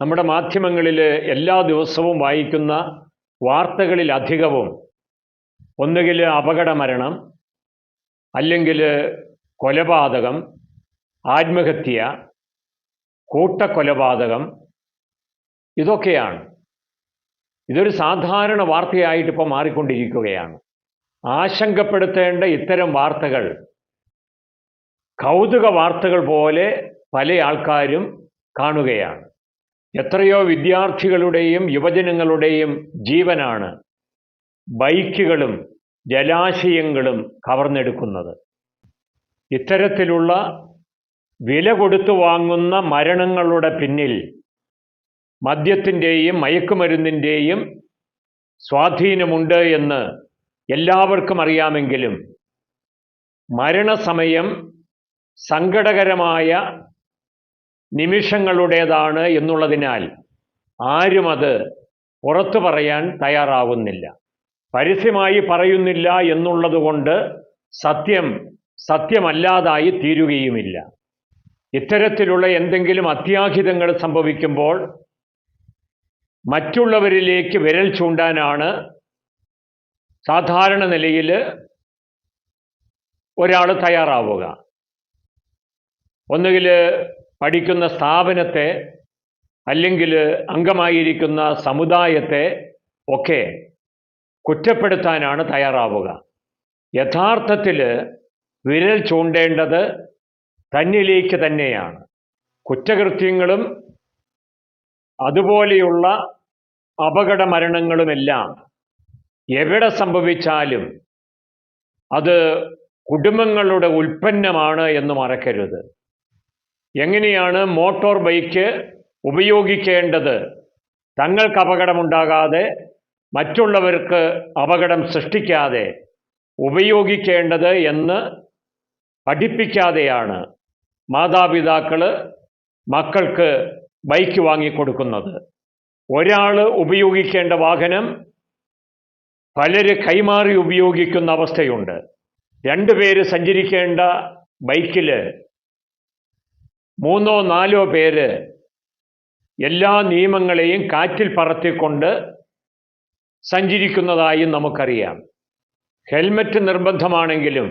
നമ്മുടെ മാധ്യമങ്ങളിൽ എല്ലാ ദിവസവും വായിക്കുന്ന വാർത്തകളിൽ അധികവും ഒന്നുകിൽ അപകട മരണം അല്ലെങ്കിൽ കൊലപാതകം ആത്മഹത്യ കൂട്ടക്കൊലപാതകം ഇതൊക്കെയാണ്. ഇതൊരു സാധാരണ വാർത്തയായിട്ട് ഇപ്പോൾ മാറിക്കൊണ്ടിരിക്കുകയാണ്. ആശങ്കപ്പെടുത്തേണ്ട ഇത്തരം വാർത്തകൾ കൗതുക വാർത്തകൾ പോലെ പല ആൾക്കാരും കാണുകയാണ്. എത്രയോ വിദ്യാർത്ഥികളുടെയും യുവജനങ്ങളുടെയും ജീവനാണ് ബൈക്കുകളും ജലാശയങ്ങളും കവർന്നെടുക്കുന്നത്. ഇത്തരത്തിലുള്ള വില കൊടുത്തു വാങ്ങുന്ന മരണങ്ങളുടെ പിന്നിൽ മദ്യത്തിന്റെയും മയക്കുമരുന്നിന്റെയും സ്വാധീനമുണ്ട് എന്ന് എല്ലാവർക്കും അറിയാമെങ്കിലും മരണസമയം സങ്കടകരമായ നിമിഷങ്ങളുടേതാണ് എന്നുള്ളതിനാൽ ആരും അത് പുറത്തു പറയാൻ തയ്യാറാവുന്നില്ല. പരസ്യമായി പറയുന്നില്ല എന്നുള്ളതുകൊണ്ട് സത്യം സത്യമല്ലാതായി തീരുകയുമില്ല. ഇത്തരത്തിലുള്ള എന്തെങ്കിലും അത്യാഹിതങ്ങൾ സംഭവിക്കുമ്പോൾ മറ്റുള്ളവരിലേക്ക് വിരൽ ചൂണ്ടാനാണ് സാധാരണ നിലയിൽ ഒരാൾ തയ്യാറാവുക. ഒന്നുകിൽ പഠിക്കുന്ന സ്ഥാപനത്തെ അല്ലെങ്കിൽ അംഗമായിരിക്കുന്ന സമുദായത്തെ ഒക്കെ കുറ്റപ്പെടുത്താനാണ് തയ്യാറാവുക. യഥാർത്ഥത്തിൽ വിരൽ ചൂണ്ടേണ്ടത് തന്നിലേക്ക് തന്നെയാണ്. കുറ്റകൃത്യങ്ങളും അതുപോലെയുള്ള അപകട മരണങ്ങളുമെല്ലാം എവിടെ സംഭവിച്ചാലും അത് കുടുംബങ്ങളുടെ ഉൽപ്പന്നമാണ് എന്ന് മറക്കരുത്. എങ്ങനെയാണ് മോട്ടോർ ബൈക്ക് ഉപയോഗിക്കേണ്ടത്? തങ്ങൾക്ക് അപകടമുണ്ടാകാതെ മറ്റുള്ളവർക്ക് അപകടം സൃഷ്ടിക്കാതെ ഉപയോഗിക്കേണ്ടത് എന്ന് പഠിപ്പിക്കാതെയാണ് മാതാപിതാക്കൾ മക്കൾക്ക് ബൈക്ക് വാങ്ങിക്കൊടുക്കുന്നത്. ഒരാൾ ഉപയോഗിക്കേണ്ട വാഹനം പലര് കൈമാറി ഉപയോഗിക്കുന്ന അവസ്ഥയുണ്ട്. രണ്ടുപേര് സഞ്ചരിക്കേണ്ട ബൈക്കിൽ മൂന്നോ നാലോ പേര് എല്ലാ നിയമങ്ങളെയും കാറ്റിൽ പറത്തിക്കൊണ്ട് സഞ്ചരിക്കുന്നതായും നമുക്കറിയാം. ഹെൽമറ്റ് നിർബന്ധമാണെങ്കിലും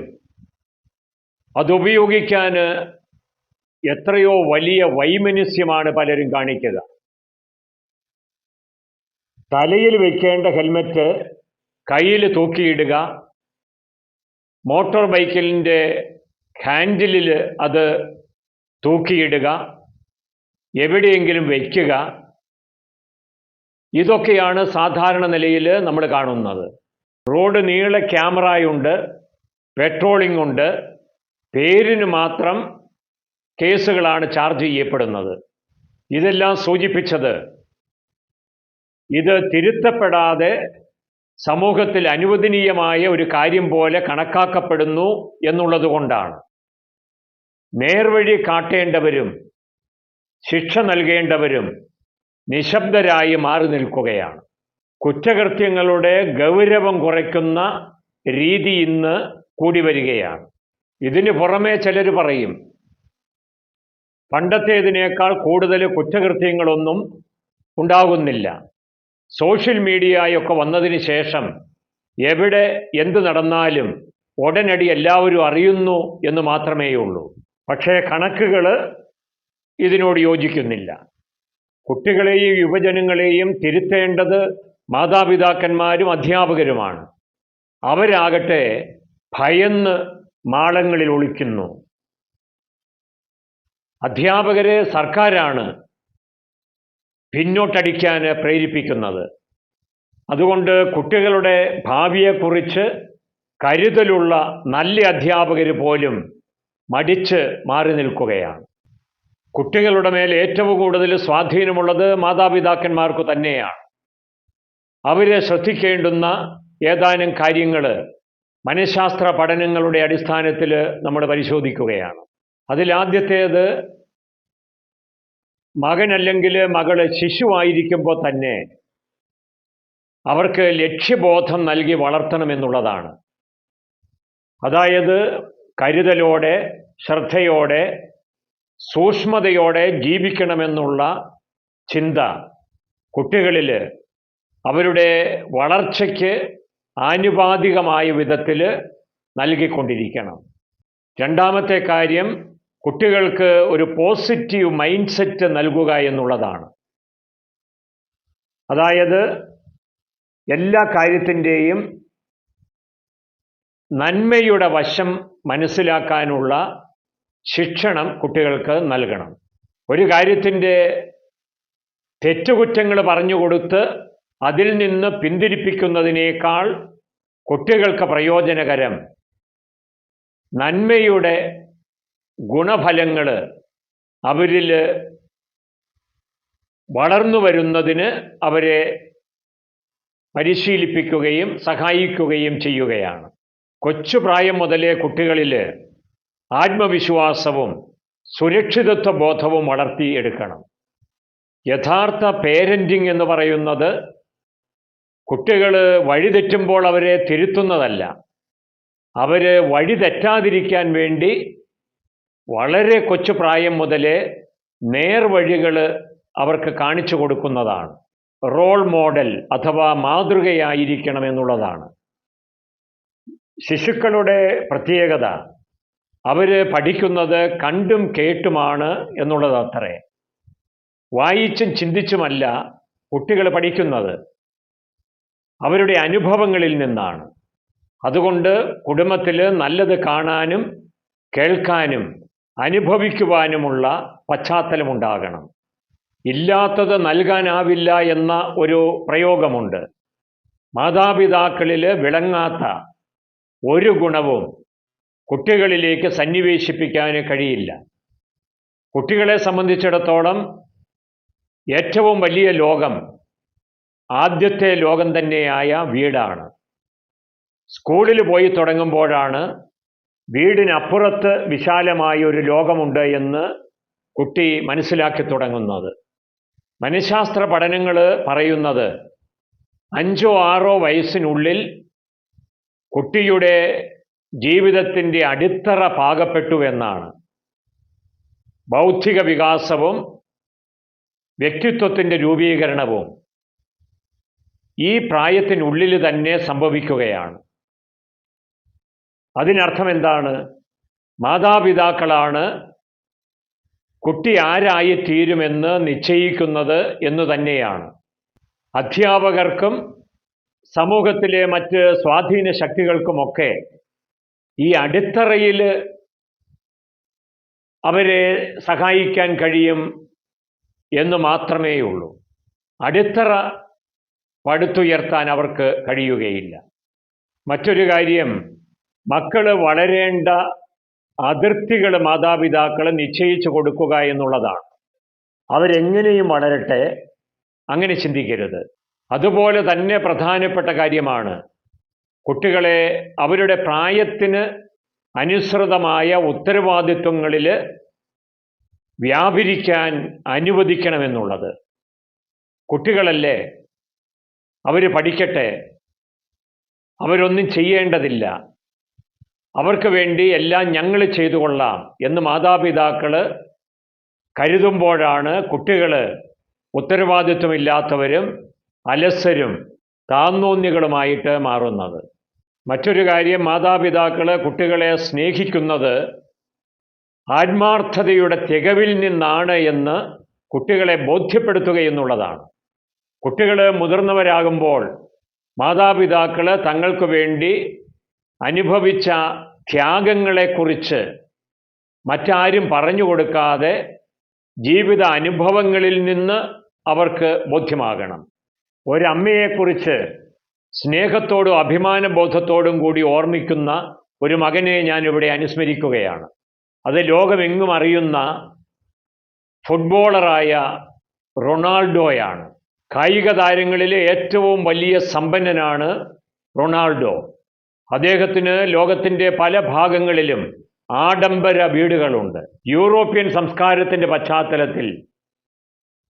അതുപയോഗിക്കാൻ എത്രയോ വലിയ വൈമനസ്യമാണ് പലരും കാണിക്കുക. തലയിൽ വെക്കേണ്ട ഹെൽമറ്റ് കയ്യിൽ തൂക്കിയിടുക മോട്ടോർ ബൈക്കിന്റെ ഹാൻഡിലിൽ അത് തൂക്കിയിടുക എവിടെയെങ്കിലും വയ്ക്കുക ഇതൊക്കെയാണ് സാധാരണ നിലയിൽ നമ്മൾ കാണുന്നത്. റോഡ് നീള ക്യാമറയുണ്ട് പെട്രോളിംഗ് ഉണ്ട് പേരിന് മാത്രം കേസുകളാണ് ചാർജ് ചെയ്യപ്പെടുന്നത്. ഇതെല്ലാം സൂചിപ്പിച്ചത് ഇത് തിരുത്തപ്പെടാതെ സമൂഹത്തിൽ അനുവദനീയമായ ഒരു കാര്യം പോലെ കണക്കാക്കപ്പെടുന്നു എന്നുള്ളത് കൊണ്ടാണ്. നേർവഴി കാട്ടേണ്ടവരും ശിക്ഷ നൽകേണ്ടവരും നിശബ്ദരായി മാറി നിൽക്കുകയാണ്. കുറ്റകൃത്യങ്ങളുടെ ഗൗരവം കുറയ്ക്കുന്ന രീതി ഇന്ന് കൂടി വരികയാണ്. ഇതിന് പുറമെ ചിലർ പറയും പണ്ടത്തേതിനേക്കാൾ കൂടുതൽ കുറ്റകൃത്യങ്ങളൊന്നും ഉണ്ടാകുന്നില്ല. സോഷ്യൽ മീഡിയയൊക്കെ വന്നതിന് ശേഷം എവിടെ എന്ത് നടന്നാലും ഉടനടി എല്ലാവരും അറിയുന്നു എന്ന് മാത്രമേ ഉള്ളൂ പക്ഷേ കണക്കുകൾ ഇതിനോട് യോജിക്കുന്നില്ല. കുട്ടികളെയും യുവജനങ്ങളെയും തിരുത്തേണ്ടത് മാതാപിതാക്കന്മാരും അധ്യാപകരുമാണ്. അവരാകട്ടെ ഭയന്ന് മാളങ്ങളിൽ ഒളിക്കുന്നു. അധ്യാപകരെ സർക്കാരാണ് പിന്നോട്ടടിക്കാൻ പ്രേരിപ്പിക്കുന്നത്. അതുകൊണ്ട് കുട്ടികളുടെ ഭാവിയെക്കുറിച്ച് കരുതലുള്ള നല്ല അധ്യാപകർ പോലും മടിച്ച് മാറി നിൽക്കുകയാണ്. കുട്ടികളുടെ മേൽ ഏറ്റവും കൂടുതൽ സ്വാധീനമുള്ളത് മാതാപിതാക്കന്മാർക്ക് തന്നെയാണ്. അവരെ ശ്രദ്ധിക്കേണ്ടുന്ന ഏതാനും കാര്യങ്ങൾ മനഃശാസ്ത്ര പഠനങ്ങളുടെ അടിസ്ഥാനത്തിൽ നമ്മൾ പരിശോധിക്കുകയാണ്. അതിലാദ്യത്തേത് മകനല്ലെങ്കിൽ മകൾ ശിശുവായിരിക്കുമ്പോൾ തന്നെ അവർക്ക് ലക്ഷ്യബോധം നൽകി വളർത്തണമെന്നുള്ളതാണ് അതായത് കരുതലോടെ ശ്രദ്ധയോടെ സൂക്ഷ്മതയോടെ ജീവിക്കണമെന്നുള്ള ചിന്ത കുട്ടികളിൽ അവരുടെ വളർച്ചയ്ക്ക് ആനുപാതികമായ വിധത്തിൽ നൽകിക്കൊണ്ടിരിക്കണം. രണ്ടാമത്തെ കാര്യം കുട്ടികൾക്ക് ഒരു പോസിറ്റീവ് മൈൻഡ് സെറ്റ് നൽകുക എന്നുള്ളതാണ്. അതായത് എല്ലാ കാര്യത്തിന്റെയും നന്മയുടെ വശം മനസ്സിലാക്കാനുള്ള ശിക്ഷണം കുട്ടികൾക്ക് നൽകണം. ഒരു കാര്യത്തിന്റെ തെറ്റുകുറ്റങ്ങൾ പറഞ്ഞു കൊടുത്ത് അതിൽ നിന്ന് പിന്തിരിപ്പിക്കുന്നതിനേക്കാൾ കുട്ടികൾക്ക് പ്രയോജനകരം നന്മയുടെ ഗുണഫലങ്ങൾ അവരിൽ വളർന്നു വരുന്നതിന് അവരെ പരിശീലിപ്പിക്കുകയും സഹായിക്കുകയും ചെയ്യുകയാണ്. കൊച്ചു പ്രായം മുതലേ കുട്ടികളിൽ ആത്മവിശ്വാസവും സുരക്ഷിതത്വ ബോധവും വളർത്തിയെടുക്കണം യഥാർത്ഥ പേരന്റിങ് എന്ന് പറയുന്നത് കുട്ടികൾ വഴിതെറ്റുമ്പോൾ അവരെ തിരുത്തുന്നതല്ല. അവർ വഴി തെറ്റാതിരിക്കാൻ വേണ്ടി വളരെ കൊച്ചു പ്രായം മുതലേ നേർവഴികൾ അവർക്ക് കാണിച്ചു കൊടുക്കുന്നതാണ്. റോൾ മോഡൽ അഥവാ മാതൃകയായിരിക്കണം എന്നുള്ളതാണ്. ശിശുക്കളുടെ പ്രത്യേകത. അവർ പഠിക്കുന്നത് കണ്ടും കേട്ടുമാണ് എന്നുള്ളത് അത്രേ. വായിച്ചും ചിന്തിച്ചുമല്ല കുട്ടികൾ പഠിക്കുന്നത്. അവരുടെ അനുഭവങ്ങളിൽ നിന്നാണ്. അതുകൊണ്ട് കുടുംബത്തിൽ നല്ലത് കാണാനും കേൾക്കാനും അനുഭവിക്കുവാനുമുള്ള പശ്ചാത്തലമുണ്ടാകണം. ഇല്ലാത്തത് നൽകാനാവില്ല എന്ന ഒരു പ്രയോഗമുണ്ട്. മാതാപിതാക്കളിൽ വിളങ്ങാത്ത ഒരു ഗുണവും കുട്ടികളിലേക്ക് സന്നിവേശിപ്പിക്കാൻ കഴിയില്ല. കുട്ടികളെ സംബന്ധിച്ചിടത്തോളം ഏറ്റവും വലിയ ലോകം ആദ്യത്തെ ലോകം തന്നെയായ വീടാണ്. സ്കൂളിൽ പോയി തുടങ്ങുമ്പോഴാണ് വീടിനപ്പുറത്ത് വിശാലമായ ഒരു ലോകമുണ്ട് എന്ന് കുട്ടി മനസ്സിലാക്കി തുടങ്ങുന്നത്. മനഃശാസ്ത്ര പഠനങ്ങൾ പറയുന്നത് അഞ്ചോ ആറോ വയസ്സിനുള്ളിൽ കുട്ടിയുടെ ജീവിതത്തിന്റെ അടിത്തറ പാകപ്പെട്ടു എന്നാണ്. ബൗദ്ധിക വികാസവും വ്യക്തിത്വത്തിന്റെ രൂപീകരണവും ഈ പ്രായത്തിനുള്ളിൽ തന്നെ സംഭവിക്കുകയാണ്. അതിനർത്ഥം എന്താണ് മാതാപിതാക്കളാണ് കുട്ടി ആരായി തീരുമെന്ന് നിശ്ചയിക്കുന്നത് എന്ന് തന്നെയാണ്. അധ്യാപകർക്കും സമൂഹത്തിലെ മറ്റ് സ്വാധീന ശക്തികൾക്കുമൊക്കെ ഈ അടിത്തറയിൽ അവരെ സഹായിക്കാൻ കഴിയും എന്ന് മാത്രമേ ഉള്ളൂ അടിത്തറ പടുത്തുയർത്താൻ അവർക്ക് കഴിയുകയില്ല. മറ്റൊരു കാര്യം മക്കൾ വളരേണ്ട അതിർത്തികൾ മാതാപിതാക്കൾ നിശ്ചയിച്ചു കൊടുക്കുക എന്നുള്ളതാണ്. അവരെങ്ങനെയും വളരട്ടെ അങ്ങനെ ചിന്തിക്കരുത്. അതുപോലെ തന്നെ പ്രധാനപ്പെട്ട കാര്യമാണ്. കുട്ടികളെ അവരുടെ പ്രായത്തിന് അനുസൃതമായ ഉത്തരവാദിത്വങ്ങളിൽ വ്യാപരിക്കാൻ അനുവദിക്കണമെന്നുള്ളത്. കുട്ടികളല്ലേ? അവർ പഠിക്കട്ടെ. അവരൊന്നും ചെയ്യേണ്ടതില്ല. അവർക്ക് വേണ്ടി എല്ലാം ഞങ്ങൾ ചെയ്തു കൊള്ളാം എന്ന് മാതാപിതാക്കൾ കരുതുമ്പോഴാണ് കുട്ടികൾ ഉത്തരവാദിത്വമില്ലാത്തവരും അലസരും താന്നോന്നികളുമായിട്ട് മാറുന്നത്. മറ്റൊരു കാര്യം മാതാപിതാക്കൾ കുട്ടികളെ സ്നേഹിക്കുന്നത് ആത്മാർത്ഥതയുടെ തികവിൽ നിന്നാണ് എന്ന് കുട്ടികളെ ബോധ്യപ്പെടുത്തുക എന്നുള്ളതാണ്. കുട്ടികൾ മുതിർന്നവരാകുമ്പോൾ മാതാപിതാക്കൾ തങ്ങൾക്ക് വേണ്ടി അനുഭവിച്ച ത്യാഗങ്ങളെക്കുറിച്ച് മറ്റാരും പറഞ്ഞു കൊടുക്കാതെ ജീവിത അനുഭവങ്ങളിൽ നിന്ന് അവർക്ക് ബോധ്യമാകണം. ഒരമ്മയെക്കുറിച്ച് സ്നേഹത്തോടും അഭിമാനബോധത്തോടും കൂടി ഓർമ്മിക്കുന്ന ഒരു മകനെ ഞാൻ ഇവിടെ അനുസ്മരിക്കുകയാണ്. അത് ലോകമെങ്ങും അറിയുന്ന ഫുട്ബോളറായ റൊണാൾഡോയാണ്. കായിക താരങ്ങളിലെ ഏറ്റവും വലിയ സമ്പന്നനാണ് റൊണാൾഡോ. അദ്ദേഹത്തിന് ലോകത്തിന്റെ പല ഭാഗങ്ങളിലും ആഡംബര വീടുകളുണ്ട്. യൂറോപ്യൻ സംസ്കാരത്തിന്റെ പശ്ചാത്തലത്തിൽ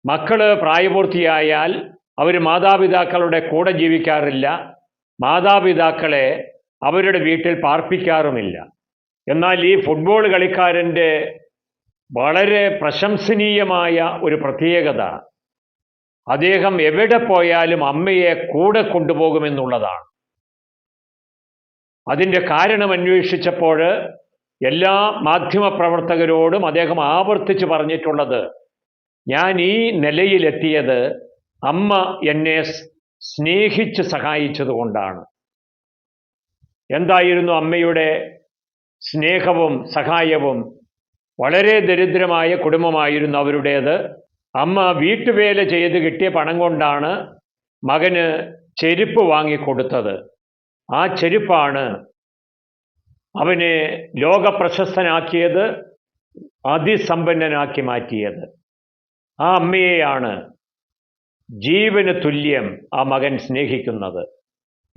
മക്കൾ പ്രായപൂർത്തിയായാൽ അവർ മാതാപിതാക്കളുടെ കൂടെ ജീവിക്കാറില്ല. മാതാപിതാക്കളെ അവരുടെ വീട്ടിൽ പാർപ്പിക്കാറുമില്ല. എന്നാൽ ഈ ഫുട്ബോൾ കളിക്കാരന്റെ വളരെ പ്രശംസനീയമായ ഒരു പ്രത്യേകത അദ്ദേഹം എവിടെ പോയാലും അമ്മയെ കൂടെ കൊണ്ടുപോകുമെന്നുള്ളതാണ്. അതിന്റെ കാരണം അന്വേഷിച്ചപ്പോൾ എല്ലാ മാധ്യമപ്രവർത്തകരോടും അദ്ദേഹം ആവർത്തിച്ച് പറഞ്ഞിട്ടുള്ളത് ഞാൻ ഈ നിലയിലെത്തിയത് അമ്മ എന്നെ സ്നേഹിച്ച് സഹായിച്ചതുകൊണ്ടാണ് എന്തായിരുന്നു അമ്മയുടെ സ്നേഹവും സഹായവും? വളരെ ദരിദ്രമായ കുടുംബമായിരുന്നു അവരുടേത്. അമ്മ വീട്ടുവേല ചെയ്ത് കിട്ടിയ പണം കൊണ്ടാണ് മകന് ചെരുപ്പ് വാങ്ങിക്കൊടുത്തത്. ആ ചെരുപ്പാണ് അവനെ ലോകപ്രശസ്തനാക്കിയത് അതിസമ്പന്നനാക്കി മാറ്റിയത്. ആ അമ്മയെയാണ് ജീവന് തുല്യം ആ മകൻ സ്നേഹിക്കുന്നത്.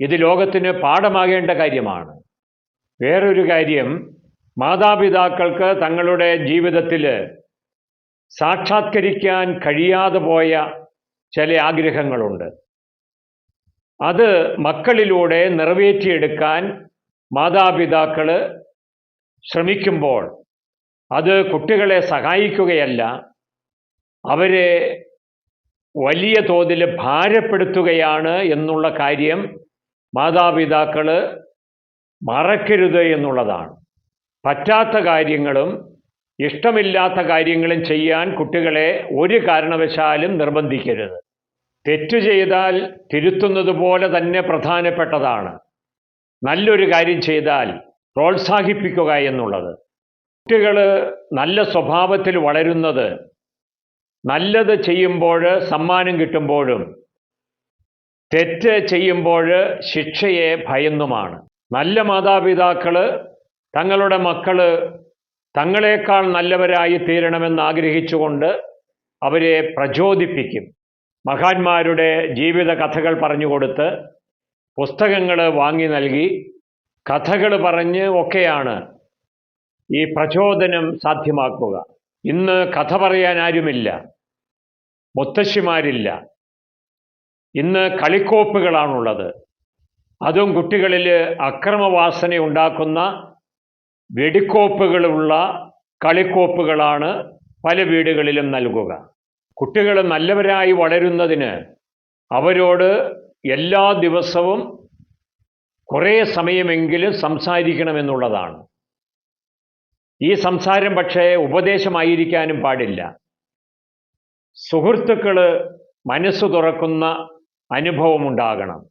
ഇത് ലോകത്തിന് പാഠമാകേണ്ട കാര്യമാണ്. വേറൊരു കാര്യം മാതാപിതാക്കൾക്ക് തങ്ങളുടെ ജീവിതത്തിൽ സാക്ഷാത്കരിക്കാൻ കഴിയാതെ പോയ ചില ആഗ്രഹങ്ങളുണ്ട്. അത് മക്കളിലൂടെ നിറവേറ്റിയെടുക്കാൻ മാതാപിതാക്കൾ ശ്രമിക്കുമ്പോൾ അത് കുട്ടികളെ സഹായിക്കുകയല്ല അവരെ വലിയ തോതിൽ ഭാരപ്പെടുത്തുകയാണ് എന്നുള്ള കാര്യം മാതാപിതാക്കൾ മറക്കരുത് എന്നുള്ളതാണ്. പറ്റാത്ത കാര്യങ്ങളും ഇഷ്ടമില്ലാത്ത കാര്യങ്ങളും ചെയ്യാൻ കുട്ടികളെ ഒരു കാരണവശാലും നിർബന്ധിക്കരുത്. തെറ്റു ചെയ്താൽ തിരുത്തുന്നത് പോലെ തന്നെ പ്രധാനപ്പെട്ടതാണ്. നല്ലൊരു കാര്യം ചെയ്താൽ പ്രോത്സാഹിപ്പിക്കുക എന്നുള്ളത്. കുട്ടികൾ നല്ല സ്വഭാവത്തിൽ വളരുന്നത് നല്ലത് ചെയ്യുമ്പോൾ സമ്മാനം കിട്ടുമ്പോഴും തെറ്റ് ചെയ്യുമ്പോൾ ശിക്ഷയെ ഭയന്നുമാണ്. നല്ല മാതാപിതാക്കൾ തങ്ങളുടെ മക്കൾ തങ്ങളെക്കാൾ നല്ലവരായി തീരണമെന്ന് ആഗ്രഹിച്ചുകൊണ്ട് അവരെ പ്രചോദിപ്പിക്കും. മഹാന്മാരുടെ ജീവിത കഥകൾ പറഞ്ഞു കൊടുത്ത് പുസ്തകങ്ങൾ വാങ്ങി നൽകി. കഥകൾ പറഞ്ഞ് ഒക്കെയാണ് ഈ പ്രചോദനം സാധ്യമാക്കുക. ഇന്ന് കഥ പറയാൻ ആരുമില്ല. മുത്തശ്ശിമാരില്ല. ഇന്ന് കളിക്കോപ്പുകളാണുള്ളത്. അതും കുട്ടികളിൽ അക്രമവാസന ഉണ്ടാക്കുന്ന വെടിക്കോപ്പുകളുള്ള കളിക്കോപ്പുകളാണ് പല വീടുകളിലും നൽകുക. കുട്ടികൾ നല്ലവരായി വളരുന്നതിന് അവരോട് എല്ലാ ദിവസവും കുറേ സമയമെങ്കിലും സംസാരിക്കണമെന്നുള്ളതാണ്. ഈ സംസാരം പക്ഷേ ഉപദേശമായിരിക്കാനും പാടില്ല. സുഹൃത്തുക്കൾ മനസ്സ് തുറക്കുന്ന അനുഭവമുണ്ടാകണം.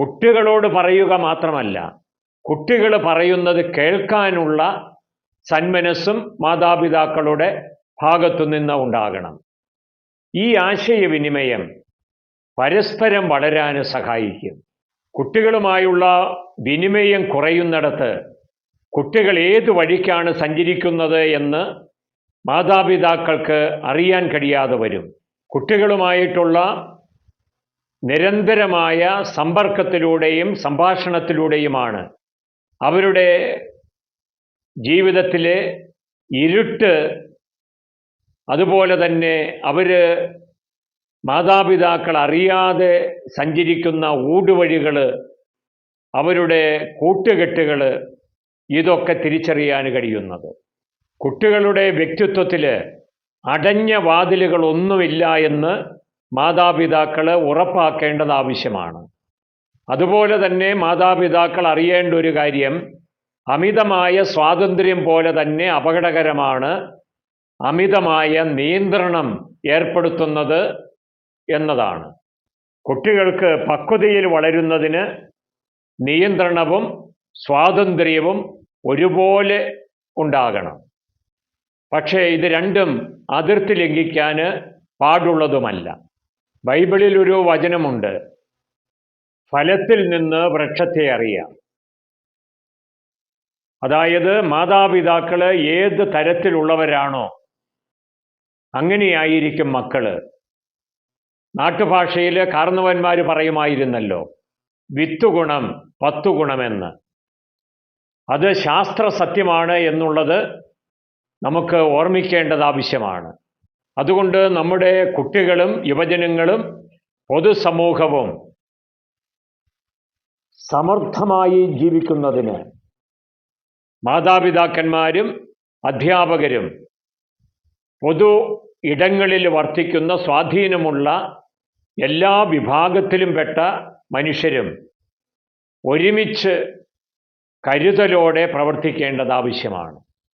കുട്ടികളോട് പറയുക മാത്രമല്ല കുട്ടികൾ പറയുന്നത് കേൾക്കാനുള്ള സന്മനസ്സും മാതാപിതാക്കളുടെ ഭാഗത്തു നിന്ന് ഉണ്ടാകണം. ഈ ആശയവിനിമയം പരസ്പരം വളരാൻ സഹായിക്കും. കുട്ടികളുമായുള്ള വിനിമയം കുറയുന്നിടത്ത് കുട്ടികൾ ഏത് വഴിക്കാണ് സഞ്ചരിക്കുന്നത് എന്ന് മാതാപിതാക്കൾക്ക് അറിയാൻ കഴിയാതെ വരും. കുട്ടികളുമായിട്ടുള്ള നിരന്തരമായ സമ്പർക്കത്തിലൂടെയും സംഭാഷണത്തിലൂടെയുമാണ്. അവരുടെ ജീവിതത്തിലെ ഇരുട്ട് അതുപോലെ തന്നെ അവർ മാതാപിതാക്കൾ അറിയാതെ സഞ്ചരിക്കുന്ന ഊടുവഴികൾ അവരുടെ കൂട്ടുകെട്ടുകൾ ഇതൊക്കെ തിരിച്ചറിയാൻ കഴിയുന്നത്. കുട്ടികളുടെ വ്യക്തിത്വത്തിൽ അടഞ്ഞ വാതിലുകളൊന്നുമില്ല എന്ന് മാതാപിതാക്കൾ ഉറപ്പാക്കേണ്ടത് ആവശ്യമാണ്. അതുപോലെ തന്നെ മാതാപിതാക്കൾ അറിയേണ്ട ഒരു കാര്യം അമിതമായ സ്വാതന്ത്ര്യം പോലെ തന്നെ അപകടകരമാണ് അമിതമായ നിയന്ത്രണം ഏർപ്പെടുത്തുന്നത് എന്നതാണ്. കുട്ടികൾക്ക് പക്വതയിൽ വളരുന്നതിന് നിയന്ത്രണവും സ്വാതന്ത്ര്യവും ഒരുപോലെ ഉണ്ടാകണം. പക്ഷേ ഇത് രണ്ടും അതിർത്തി ലംഘിക്കാൻ പാടുള്ളതുമല്ല. ബൈബിളിൽ ഒരു വചനമുണ്ട് ഫലത്തിൽ നിന്ന് വൃക്ഷത്തെ അറിയാം. അതായത് മാതാപിതാക്കൾ ഏത് തരത്തിലുള്ളവരാണോ അങ്ങനെയായിരിക്കും മക്കൾ. നാട്ടുഭാഷയിൽ കാർന്നവന്മാർ പറയുമായിരുന്നല്ലോ വിത്തുഗുണം പത്തു പത്തുഗുണമെന്ന്. അത് ശാസ്ത്ര സത്യമാണ് എന്നുള്ളത് നമുക്ക് ഓർമ്മിക്കേണ്ടത് ആവശ്യമാണ്. അതുകൊണ്ട് നമ്മുടെ കുട്ടികളും യുവജനങ്ങളും പൊതുസമൂഹവും സമർത്ഥമായി ജീവിക്കുന്നതിന് മാതാപിതാക്കന്മാരും അധ്യാപകരും പൊതു ഇടങ്ങളിൽ വർത്തിക്കുന്ന സ്വാധീനമുള്ള എല്ലാ വിഭാഗത്തിലും പെട്ട മനുഷ്യരും ഒരുമിച്ച് കരുതലോടെ പ്രവർത്തിക്കേണ്ടത് ആവശ്യമാണ്.